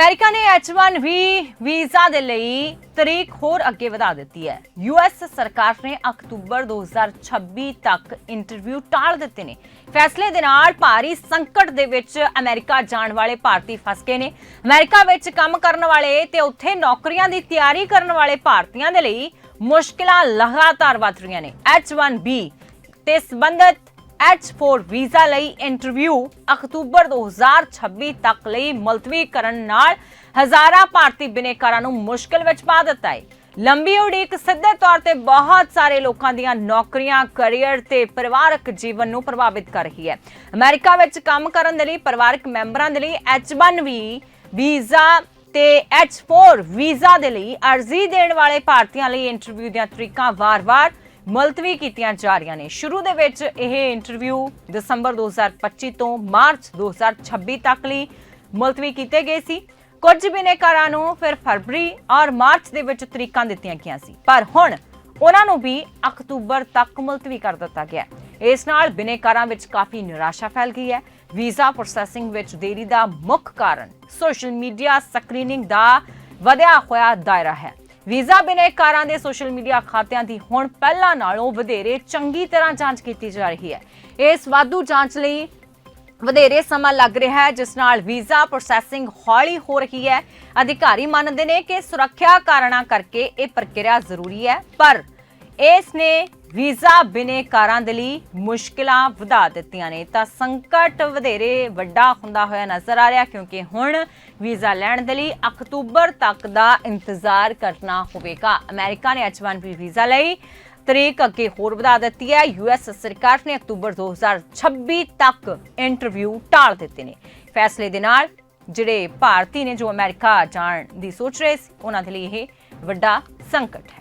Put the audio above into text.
America ਨੇ H1B visa ਦੇ ਲਈ ਤਰੀਕ ਹੋਰ ਅੱਗੇ ਵਧਾ ਦਿੱਤੀ ਹੈ। ਯੂਐਸ ਸਰਕਾਰ ਨੇ ਅਕਤੂਬਰ 2026 ਤੱਕ ਇੰਟਰਵਿਊ ਟਾਲ ਦਿੱਤੇ ਨੇ। ਫੈਸਲੇ ਦੇ ਨਾਲ ਭਾਰੀ ਸੰਕਟ ਦੇ ਵਿੱਚ ਅਮਰੀਕਾ ਜਾਣ ਵਾਲੇ ਭਾਰਤੀ ਫਸ ਗਏ ਨੇ। ਅਮਰੀਕਾ ਵਿੱਚ ਕੰਮ ਕਰਨ ਵਾਲੇ ਤੇ ਉੱਥੇ ਨੌਕਰੀਆਂ ਦੀ ਤਿਆਰੀ ਕਰਨ ਵਾਲੇ ਭਾਰਤੀਆਂ ਦੇ ਲਈ ਮੁਸ਼ਕਲਾਂ ਲਗਾਤਾਰ ਵੱਧ ਰਹੀਆਂ ਨੇ। H1B ਤੇ ਸੰਬੰਧਿਤ H4 ਵੀਜ਼ਾ ਲਈ ਇੰਟਰਵਿਊ ਅਕਤੂਬਰ 2026 ਤੱਕ ਲਈ ਮੁਲਤਵੀ ਕਰਨ ਨਾਲ ਹਜ਼ਾਰਾਂ ਭਾਰਤੀ ਬਿਨੇਕਾਰਾਂ ਨੂੰ ਮੁਸ਼ਕਲ ਵਿੱਚ ਪਾ ਦਿੱਤਾ ਹੈ। ਲੰਬੀ ਉਡੀਕ ਸਿੱਧੇ ਤੌਰ ਤੇ ਬਹੁਤ ਸਾਰੇ ਲੋਕਾਂ ਦੀਆਂ ਨੌਕਰੀਆਂ ਕੈਰੀਅਰ ਤੇ ਪਰਿਵਾਰਕ ਜੀਵਨ ਨੂੰ ਪ੍ਰਭਾਵਿਤ ਕਰ ਰਹੀ ਹੈ। ਅਮਰੀਕਾ ਵਿੱਚ ਕੰਮ ਕਰਨ ਦੇ ਲਈ ਪਰਿਵਾਰਕ ਮੈਂਬਰਾਂ ਦੇ ਲਈ H1B ਵੀਜ਼ਾ ਤੇ H4 ਵੀਜ਼ਾ ਦੇ ਲਈ ਅਰਜ਼ੀ ਦੇਣ ਵਾਲੇ ਭਾਰਤੀਆਂ ਲਈ ਇੰਟਰਵਿਊ ਦੀਆਂ ਤਰੀਕਾਂ ਵਾਰ-ਵਾਰ ਮੁਲਤਵੀ ਕੀਤੀਆਂ ਜਾ ਰਹੀਆਂ ਨੇ। ਸ਼ੁਰੂ ਦੇ ਵਿੱਚ ਇਹ ਇੰਟਰਵਿਊ ਦਸੰਬਰ 2025 ਤੋਂ ਮਾਰਚ 2026 ਤੱਕ ਲਈ ਮੁਲਤਵੀ ਕੀਤੇ ਗਏ ਸੀ। ਕੁਝ ਬਿਨੇਕਾਰਾਂ ਨੂੰ ਫਿਰ ਫਰਵਰੀ ਔਰ ਮਾਰਚ ਦੇ ਵਿੱਚ ਤਰੀਕਾਂ ਦਿੱਤੀਆਂ ਗਈਆਂ ਸੀ। ਪਰ ਹੁਣ ਉਹਨਾਂ ਨੂੰ ਵੀ ਅਕਤੂਬਰ ਤੱਕ ਮੁਲਤਵੀ ਕਰ ਦਿੱਤਾ ਗਿਆ ਇਸ ਨਾਲ ਬਿਨੇਕਾਰਾਂ ਵਿੱਚ ਕਾਫੀ ਨਿਰਾਸ਼ਾ ਫੈਲ ਗਈ ਹੈ। ਵੀਜ਼ਾ ਪ੍ਰੋਸੈਸਿੰਗ ਵਿੱਚ ਦੇਰੀ ਦਾ ਮੁੱਖ ਕਾਰਨ ਸੋਸ਼ਲ ਮੀਡੀਆ ਸਕਰੀਨਿੰਗ ਦਾ ਵਧਿਆ ਹੋਇਆ ਦਾਇਰਾ ਹੈ। ਵੀਜ਼ਾ ਬਿਨੇਕਾਰਾਂ ਦੇ ਸੋਸ਼ਲ ਮੀਡੀਆ ਖਾਤਿਆਂ ਦੀ ਹੁਣ ਪਹਿਲਾਂ ਨਾਲੋਂ ਵਧੇਰੇ ਚੰਗੀ ਤਰ੍ਹਾਂ ਜਾਂਚ ਕੀਤੀ ਜਾ ਰਹੀ ਹੈ। ਇਸ ਵਾਧੂ ਜਾਂਚ ਲਈ ਵਧੇਰੇ ਸਮਾਂ ਲੱਗ ਰਿਹਾ ਹੈ, ਜਿਸ ਨਾਲ ਵੀਜ਼ਾ ਪ੍ਰੋਸੈਸਿੰਗ ਹੌਲੀ ਹੋ ਰਹੀ ਹੈ। ਅਧਿਕਾਰੀ ਮੰਨਦੇ ਨੇ ਕਿ ਸੁਰੱਖਿਆ ਕਾਰਨਾਂ ਕਰਕੇ ਇਹ ਪ੍ਰਕਿਰਿਆ ਜ਼ਰੂਰੀ ਹੈ, ਪਰ ਇਸ ਨੇ ਵੀਜ਼ਾ ਬਿਨੇਕਾਰਾਂ ਦੇ ਲਈ ਮੁਸ਼ਕਿਲਾਂ ਵਧਾ ਦਿੱਤੀਆਂ ਨੇ। ਤਾਂ ਸੰਕਟ ਵਧੇਰੇ ਵੱਡਾ ਹੁੰਦਾ ਹੋਇਆ ਨਜ਼ਰ ਆ ਰਿਹਾ, ਕਿਉਂਕਿ ਹੁਣ ਵੀਜ਼ਾ ਲੈਣ ਦੇ ਲਈ ਅਕਤੂਬਰ ਤੱਕ ਦਾ ਇੰਤਜ਼ਾਰ ਕਰਨਾ ਹੋਵੇਗਾ। ਅਮਰੀਕਾ ਨੇ H1B ਵੀਜ਼ਾ ਲਈ ਤਰੀਕ ਅੱਗੇ ਹੋਰ ਵਧਾ ਦਿੱਤੀ ਹੈ। ਯੂਐਸ ਸਰਕਾਰ ਨੇ ਅਕਤੂਬਰ 2026 ਤੱਕ ਇੰਟਰਵਿਊ ਟਾਲ ਦਿੱਤੇ ਨੇ। ਫੈਸਲੇ ਦੇ ਨਾਲ ਜਿਹੜੇ ਭਾਰਤੀ ਨੇ ਜੋ ਅਮਰੀਕਾ ਜਾਣ ਦੀ ਸੋਚ ਰਹੇ ਸੀ, ਉਹਨਾਂ ਦੇ ਲਈ ਇਹ ਵੱਡਾ ਸੰਕਟ ਹੈ।